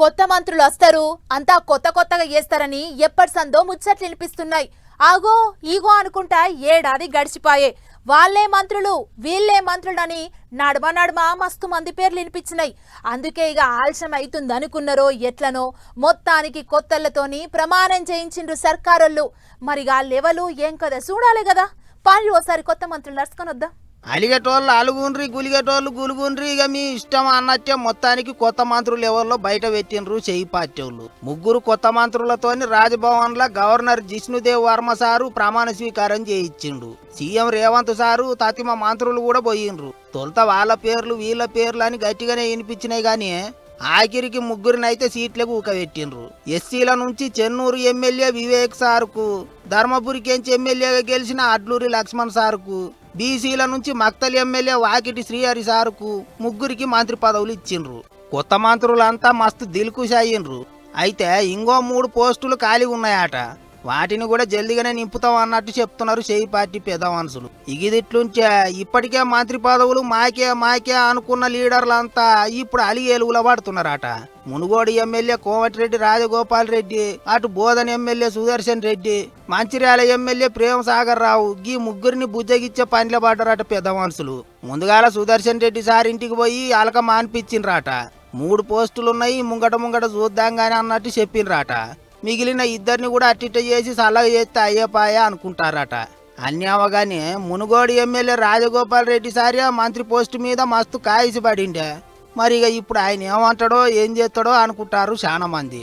కొత్త మంత్రులు వస్తారు. అంతా కొత్త కొత్తగా చేస్తారని ఎప్పటి సందో ముచ్చట్లు వినిపిస్తున్నాయి. ఆగో ఈగో అనుకుంటా ఏడాది గడిచిపాయే వాళ్ళే మంత్రులు వీళ్ళే మంత్రులని నడమ నడమ మస్తు మంది పేర్లు వినిపించినాయి. అందుకే ఇక ఆలస్యం అవుతుంది అనుకున్నారో ఎట్లనో మొత్తానికి కొత్తలతోని ప్రమాణం చేయించిండ్రు సర్కారోళ్ళు. మరి ఆ లెవెలు ఏం కదా చూడాలి కదా. పాలి ఓసారి కొత్త మంత్రులు నడుచుకొని వద్దాం. అలిగేటోళ్ళు అలుగుండ్రి గులిగేటోళ్ళు గులుగుండ్రి. ఇక మీ ఇష్టం అన్నట్టే మొత్తానికి కొత్త మంత్రులు ఎవరిలో బయట పెట్టినరు చెయ్యి పార్టీ ముగ్గురు కొత్త మంత్రులతోని రాజ్భవన్లో గవర్నర్ జిష్ణుదేవ్ వర్మ సారు ప్రమాణ స్వీకారం చేయించిండు. సీఎం రేవంత్ సారు తతిమ మంత్రులు కూడా పోయిండ్రు. తొలుత వాళ్ళ పేర్లు వీళ్ళ పేర్లు అని గట్టిగానే వినిపించినాయి కానీ ఆఖరికి ముగ్గురినైతే సీట్లకు ఊకబెట్టిండ్రు. ఎస్సీల నుంచి చెన్నూరు ఎమ్మెల్యే వివేక్ సార్కు ధర్మపురికెంచి ఎమ్మెల్యేగా గెలిచిన అడ్లూరి లక్ష్మణ్ సార్కు బీసీల నుంచి మక్తల్ ఎమ్మెల్యే వాకిటి శ్రీహరి సార్కు ముగ్గురికి మంత్రి పదవులు ఇచ్చిండ్రు. కొత్త మంత్రులంతా మస్తు దిల్కుష్ అయ్యిండ్రు. అయితే ఇంకో మూడు పోస్టులు ఖాళీ ఉన్నాయట. వాటిని కూడా జల్దిగానే నింపుతాం అన్నట్టు చెప్తున్నారు చేయి పార్టీ పెదవాన్సులు. ఇగిదిట్లుంచే ఇప్పటికే మంత్రి పదవులు మాకే మాకే అనుకున్న లీడర్లంతా ఇప్పుడు అలి పడుతున్నారట. మునుగోడు ఎమ్మెల్యే కోమటిరెడ్డి రాజగోపాల్ రెడ్డి అటు బోధన ఎమ్మెల్యే సుదర్శన్ రెడ్డి మంచిర్యాల ఎమ్మెల్యే ప్రేమ సాగర్ రావు గీ ముగ్గురిని బుజ్జగిచ్చే పనిలో పడ్డారట పెద్ద మనుషులు ముందుగాల సుదర్శన్ రెడ్డి సార్ ఇంటికి పోయి అలక మానిపించిండ్రట. మూడు పోస్టులున్నాయి ముంగట ముంగట చూద్దాం గాని అన్నట్టు చెప్పిండ్రట మిగిలిన ఇద్దరిని కూడా అట్టిట చేసి సల్లగా చేస్తే అయ్యపాయ అనుకుంటారట. అన్యావగానే మునుగోడు ఎమ్మెల్యే రాజగోపాల్ రెడ్డి సారి ఆ మంత్రి పోస్టు మీద మస్తు కాయిసి పడిండే. మరి ఇక ఇప్పుడు ఆయన ఏమంటాడో ఏం చేస్తాడో అనుకుంటారు చాలా మంది.